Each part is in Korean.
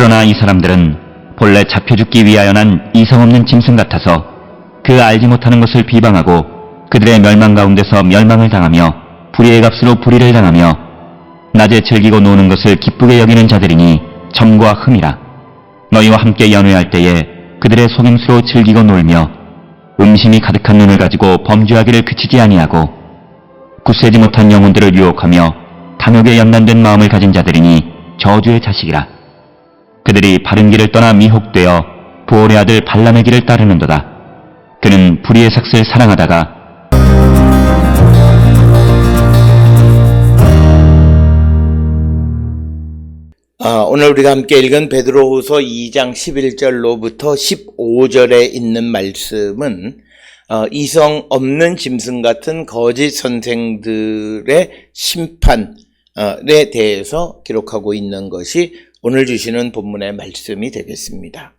그러나 이 사람들은 본래 잡혀 죽기 위하여 난 이성 없는 짐승 같아서 그 알지 못하는 것을 비방하고 그들의 멸망 가운데서 멸망을 당하며 불의의 값으로 불의를 당하며 낮에 즐기고 노는 것을 기쁘게 여기는 자들이니 점과 흠이라. 너희와 함께 연회할 때에 그들의 속임수로 즐기고 놀며 음심이 가득한 눈을 가지고 범죄하기를 그치지 아니하고 굳세지 못한 영혼들을 유혹하며 탐욕에 연단된 마음을 가진 자들이니 저주의 자식이라 그들이 바른 길을 떠나 미혹되어 부올의 아들 발람의 길을 따르는도다. 그는 불의의 삭슬 사랑하다가 아, 오늘 우리가 함께 읽은 베드로후서 2장 11절로부터 15절에 있는 말씀은 어, 이성 없는 짐승 같은 거짓 선생들의 심판에 대해서 기록하고 있는 것이 오늘 주시는 본문의 말씀이 되겠습니다.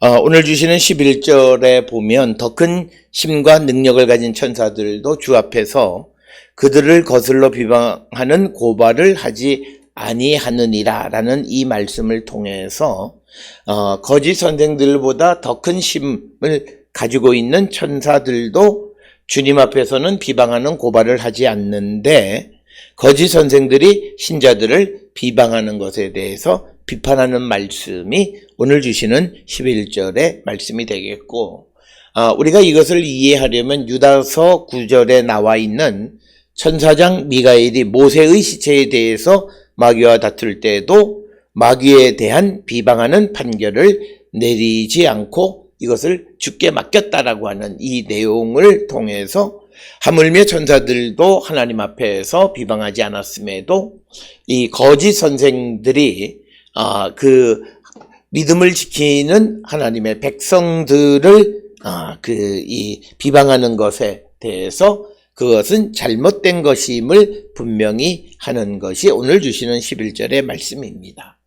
어, 오늘 주시는 11절에 보면 더 큰 힘과 능력을 가진 천사들도 주 앞에서 그들을 거슬러 비방하는 고발을 하지 아니하느니라라는 이 말씀을 통해서 어, 거짓 선생들보다 더 큰 힘을 가지고 있는 천사들도 주님 앞에서는 비방하는 고발을 하지 않는데 거짓 선생들이 신자들을 비방하는 것에 대해서 비판하는 말씀이 오늘 주시는 11절의 말씀이 되겠고 아, 우리가 이것을 이해하려면 유다서 9절에 나와 있는 천사장 미가엘이 모세의 시체에 대해서 마귀와 다툴 때에도 마귀에 대한 비방하는 판결을 내리지 않고 이것을 죽게 맡겼다라고 하는 이 내용을 통해서 하물며 천사들도 하나님 앞에서 비방하지 않았음에도 이 거짓 선생들이 아, 그 믿음을 지키는 하나님의 백성들을 아, 그이 비방하는 것에 대해서 그것은 잘못된 것임을 분명히 하는 것이 오늘 주시는 11절의 말씀입니다.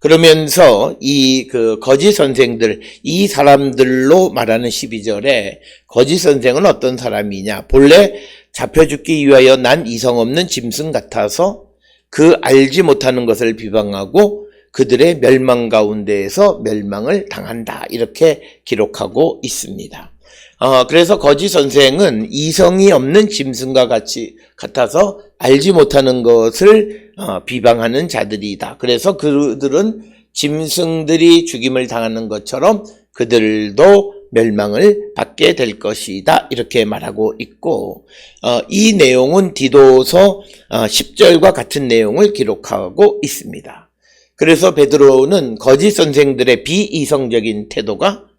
그러면서 이 그 거짓 선생들, 이 사람들로 말하는 12절에 거짓 선생은 어떤 사람이냐? 본래 잡혀 죽기 위하여 난 이성 없는 짐승 같아서 그 알지 못하는 것을 비방하고 그들의 멸망 가운데에서 멸망을 당한다. 이렇게 기록하고 있습니다. 어, 그래서 거짓 선생은 이성이 없는 짐승과 같이 같아서 알지 못하는 것을 어, 비방하는 자들이다. 그래서 그들은 짐승들이 죽임을 당하는 것처럼 그들도 멸망을 받게 될 것이다. 이렇게 말하고 있고, 어, 이 내용은 디도서 어, 10절과 같은 내용을 기록하고 있습니다. 그래서 베드로는 거짓 선생들의 비이성적인 태도가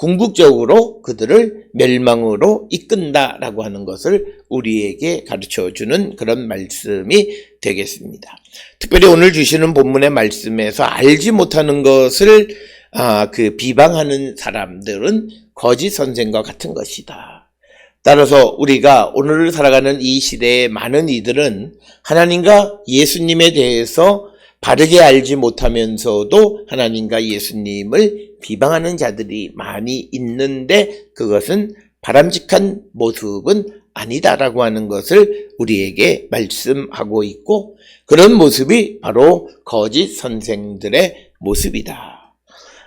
궁극적으로 그들을 멸망으로 이끈다라고 하는 것을 우리에게 가르쳐 주는 그런 말씀이 되겠습니다. 특별히 오늘 주시는 본문의 말씀에서 알지 못하는 것을 아, 그 비방하는 사람들은 거짓 선생과 같은 것이다. 따라서 우리가 오늘을 살아가는 이 시대의 많은 이들은 하나님과 예수님에 대해서 바르게 알지 못하면서도 하나님과 예수님을 비방하는 자들이 많이 있는데 그것은 바람직한 모습은 아니다라고 하는 것을 우리에게 말씀하고 있고 그런 모습이 바로 거짓 선생들의 모습이다.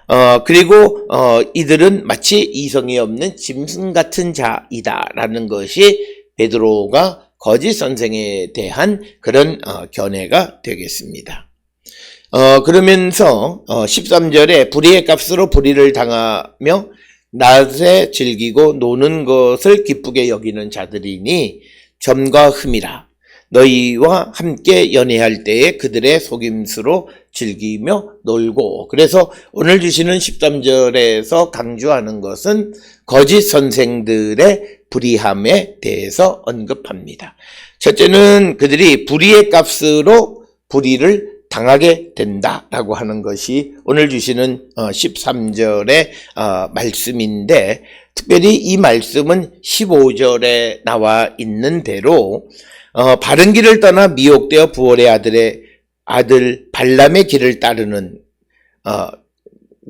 어, 그리고, 어, 이들은 마치 이성이 없는 짐승 같은 자이다라는 것이 베드로가 거짓 선생에 대한 그런 어, 견해가 되겠습니다. 어, 그러면서, 어, 13절에 불의의 값으로 불의를 당하며 낮에 즐기고 노는 것을 기쁘게 여기는 자들이니 점과 흠이라. 너희와 함께 연애할 때에 그들의 속임수로 즐기며 놀고. 그래서 오늘 주시는 13절에서 강조하는 것은 거짓 선생들의 불의함에 대해서 언급합니다. 첫째는 그들이 불의의 값으로 불의를 당하게 된다라고 하는 것이 오늘 주시는 13절의 어, 말씀인데 특별히 이 말씀은 15절에 나와 있는 대로 어, 바른 길을 떠나 미혹되어 부월의 아들의 아들 발람의 길을 따르는 어,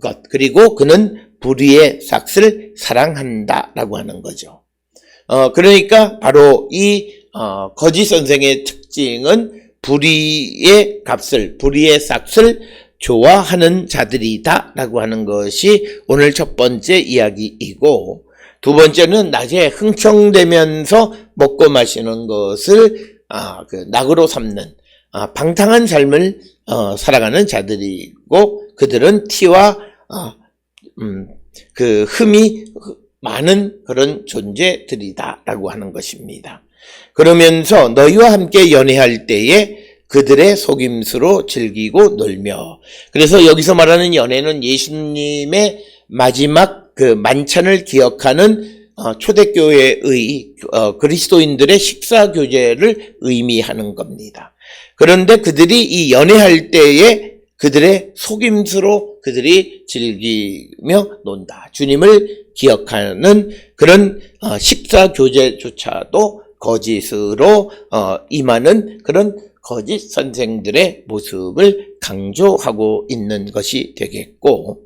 것 그리고 그는 불의의 삭을 사랑한다라고 하는 거죠. 어, 그러니까 바로 이 어, 거짓 선생의 특징은 불의의 값을, 불의의 삭을 좋아하는 자들이다 라고 하는 것이 오늘 첫 번째 이야기이고 두 번째는 낮에 흥청대면서 먹고 마시는 것을 아, 그 낙으로 삼는 아, 방탕한 삶을 어, 살아가는 자들이고 그들은 티와 어, 음, 그 흠이 많은 그런 존재들이다라고 하는 것입니다. 그러면서 너희와 함께 연애할 때에 그들의 속임수로 즐기고 놀며 그래서 여기서 말하는 연애는 예수님의 마지막 그 만찬을 기억하는 어, 초대교회의 어, 그리스도인들의 식사 교제를 의미하는 겁니다. 그런데 그들이 이 연애할 때에 그들의 속임수로 그들이 즐기며 논다. 주님을 기억하는 그런 어, 식사 교제조차도 거짓으로 어, 임하는 그런 거짓 선생들의 모습을 강조하고 있는 것이 되겠고,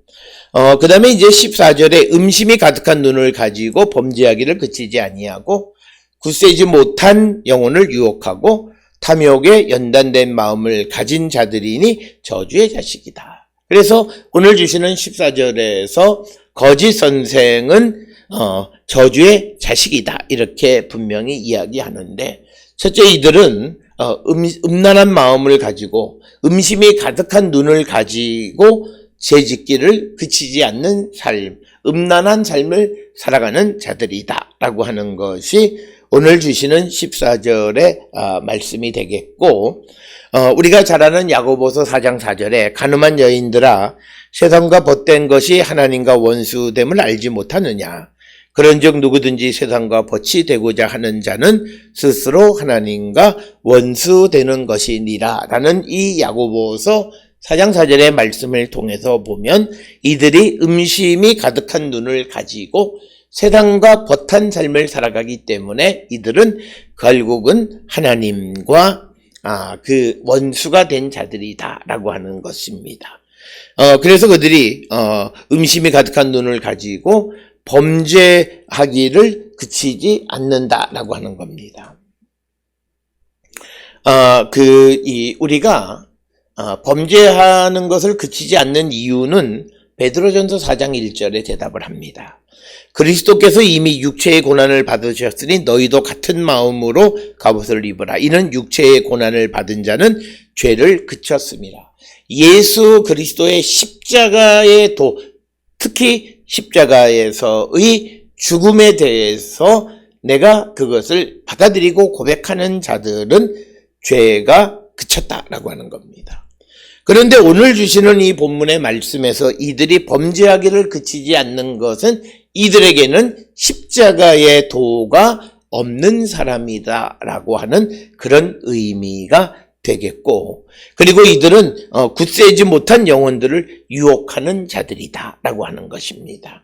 어, 그 다음에 이제 14절에 음심이 가득한 눈을 가지고 범죄하기를 그치지 아니하고, 굳세지 못한 영혼을 유혹하고, 탐욕에 연단된 마음을 가진 자들이니 저주의 자식이다. 그래서 오늘 주시는 14절에서 거짓 선생은 어, 저주의 자식이다. 이렇게 분명히 이야기하는데, 첫째 이들은 어, 음, 음란한 마음을 가지고 음심이 가득한 눈을 가지고 죄짓기를 그치지 않는 삶, 음란한 삶을 살아가는 자들이다 라고 하는 것이 오늘 주시는 14절의 어, 말씀이 되겠고 어, 우리가 잘 아는 야고보서 4장 4절에 가늠한 여인들아 세상과 벗된 것이 하나님과 원수됨을 알지 못하느냐 그런즉 누구든지 세상과 벗이 되고자 하는 자는 스스로 하나님과 원수 되는 것이니라 라는 이 야고보서 4장 4절의 말씀을 통해서 보면 이들이 음심이 가득한 눈을 가지고 세상과 벗한 삶을 살아가기 때문에 이들은 결국은 하나님과 아, 그 원수가 된 자들이다라고 하는 것입니다. 어, 그래서 그들이 어, 음심이 가득한 눈을 가지고 범죄하기를 그치지 않는다라고 하는 겁니다. 어, 그, 이, 우리가, 어, 범죄하는 것을 그치지 않는 이유는 베드로전서 4장 1절에 대답을 합니다. 그리스도께서 이미 육체의 고난을 받으셨으니 너희도 같은 마음으로 갑옷을 입으라. 이는 육체의 고난을 받은 자는 죄를 그쳤습니다. 예수 그리스도의 십자가의 도, 특히 십자가에서의 죽음에 대해서 내가 그것을 받아들이고 고백하는 자들은 죄가 그쳤다라고 하는 겁니다. 그런데 오늘 주시는 이 본문의 말씀에서 이들이 범죄하기를 그치지 않는 것은 이들에게는 십자가의 도가 없는 사람이다라고 하는 그런 의미가 되겠고, 그리고 이들은 어, 굳세지 못한 영혼들을 유혹하는 자들이다라고 하는 것입니다.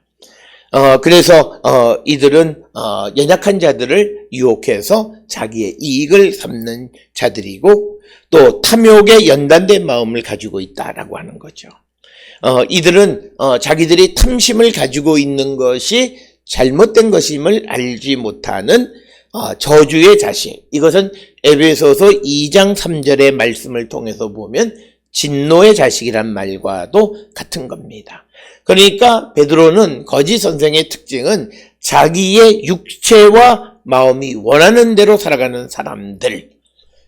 어, 그래서 어, 이들은 어, 연약한 자들을 유혹해서 자기의 이익을 삼는 자들이고 또 탐욕에 연단된 마음을 가지고 있다라고 하는 거죠. 어, 이들은 어, 자기들이 탐심을 가지고 있는 것이 잘못된 것임을 알지 못하는 어, 저주의 자식. 이것은 에베소서 2장 3절의 말씀을 통해서 보면 진노의 자식이란 말과도 같은 겁니다. 그러니까 베드로는 거짓 선생의 특징은 자기의 육체와 마음이 원하는 대로 살아가는 사람들.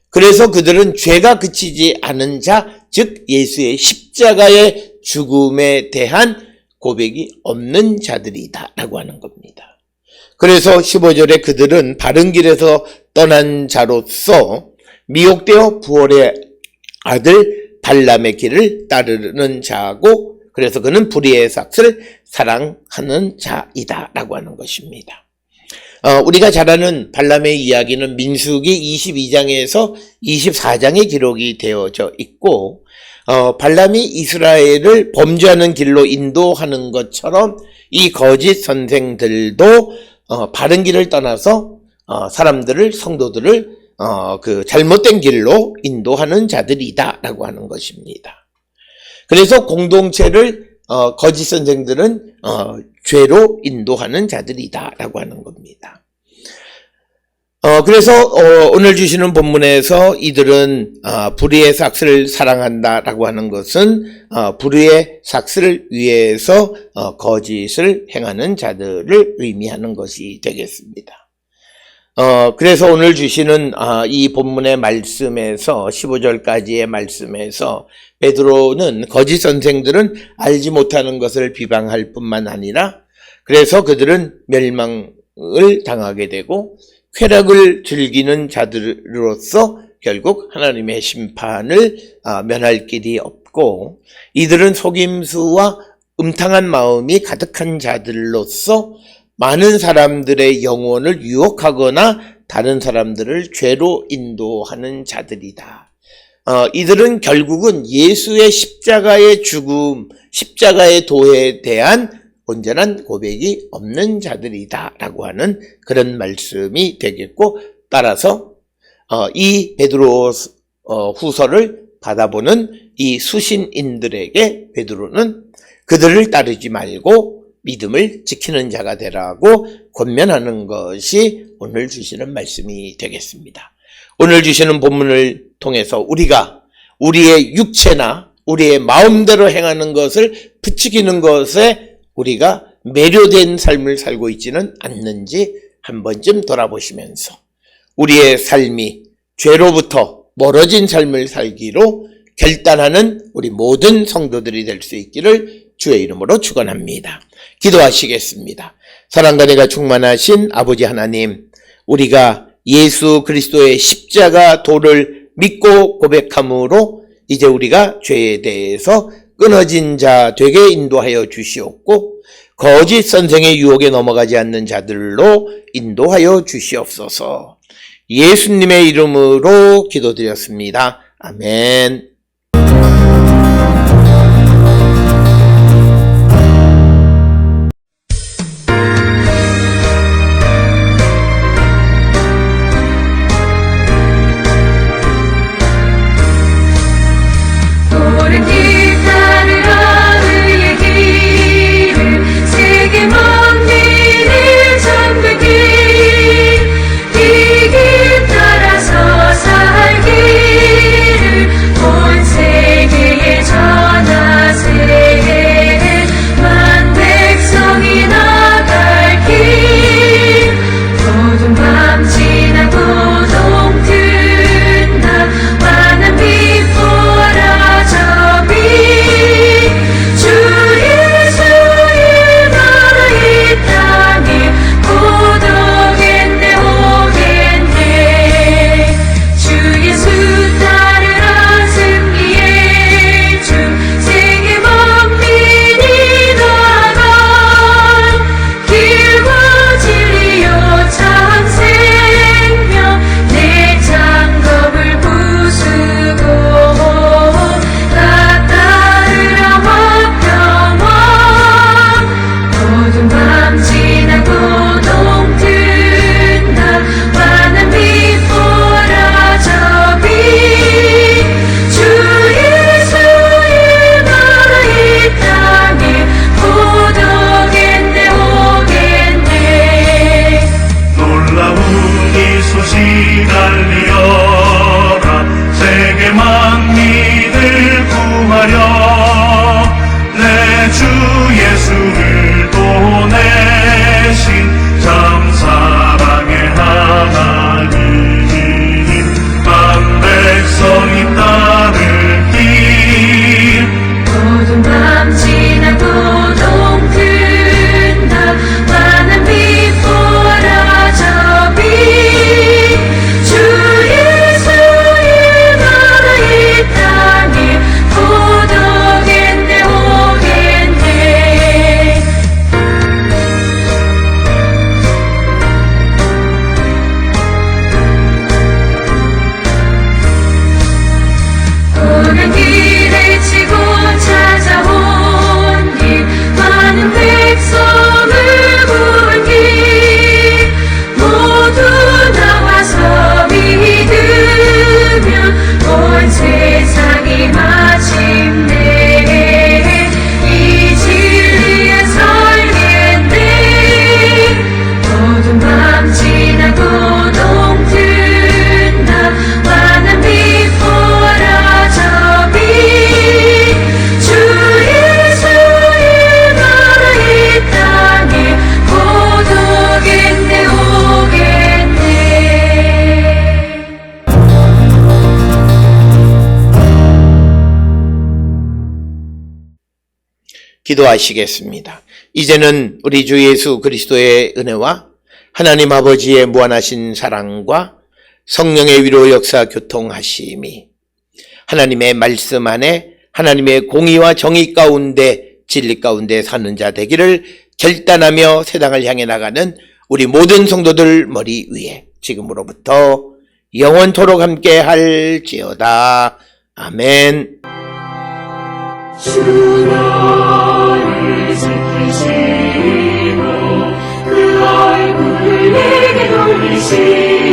그래서 그들은 죄가 그치지 않은 자, 즉 예수의 십자가의 죽음에 대한 고백이 없는 자들이다라고 하는 겁니다. 그래서 15절에 그들은 바른 길에서 떠난 자로서 미혹되어 부월의 아들 발람의 길을 따르는 자고 그래서 그는 불의의 삭을 사랑하는 자이다 라고 하는 것입니다. 어, 우리가 잘 아는 발람의 이야기는 민수기 22장에서 24장에 기록이 되어져 있고 어, 발람이 이스라엘을 범죄하는 길로 인도하는 것처럼 이 거짓 선생들도 어, 바른 길을 떠나서 어, 사람들을 성도들을 어, 그 잘못된 길로 인도하는 자들이다라고 하는 것입니다. 그래서 공동체를 어, 거짓 선생들은 어, 죄로 인도하는 자들이다라고 하는 겁니다. 어, 그래서 어, 오늘 주시는 본문에서 이들은 아, 불의의 삭스를 사랑한다라고 하는 것은 어, 불의의 삭스를 위해서 어, 거짓을 행하는 자들을 의미하는 것이 되겠습니다. 어, 그래서 오늘 주시는 아, 이 본문의 말씀에서 15절까지의 말씀에서 베드로는 거짓 선생들은 알지 못하는 것을 비방할 뿐만 아니라 그래서 그들은 멸망을 당하게 되고 쾌락을 즐기는 자들로서 결국 하나님의 심판을 아, 면할 길이 없고 이들은 속임수와 음탕한 마음이 가득한 자들로서 많은 사람들의 영혼을 유혹하거나 다른 사람들을 죄로 인도하는 자들이다. 어, 이들은 결국은 예수의 십자가의 죽음, 십자가의 도에 대한 온전한 고백이 없는 자들이다 라고 하는 그런 말씀이 되겠고 따라서 어, 이 베드로 어, 후서를 받아보는 이 수신인들에게 베드로는 그들을 따르지 말고 믿음을 지키는 자가 되라고 권면하는 것이 오늘 주시는 말씀이 되겠습니다. 오늘 주시는 본문을 통해서 우리가 우리의 육체나 우리의 마음대로 행하는 것을 부추기는 것에 우리가 매료된 삶을 살고 있지는 않는지 한 번쯤 돌아보시면서 우리의 삶이 죄로부터 멀어진 삶을 살기로 결단하는 우리 모든 성도들이 될 수 있기를 주의 이름으로 축원합니다. 기도하시겠습니다. 사랑과 내가 충만하신 아버지 하나님, 우리가 예수 그리스도의 십자가 도를 믿고 고백함으로 이제 우리가 죄에 대해서 끊어진 자 되게 인도하여 주시옵고 거짓 선생의 유혹에 넘어가지 않는 자들로 인도하여 주시옵소서. 예수님의 이름으로 기도드렸습니다. 아멘. 기도하시겠습니다. 이제는 우리 주 예수 그리스도의 은혜와 하나님 아버지의 무한하신 사랑과 성령의 위로 역사 교통하심이 하나님의 말씀 안에 하나님의 공의와 정의 가운데 진리 가운데 사는 자 되기를 결단하며 세상을 향해 나가는 우리 모든 성도들 머리 위에 지금으로부터 영원토록 함께 할지어다. 아멘. 지키시고 그 얼굴을 내게 돌리시고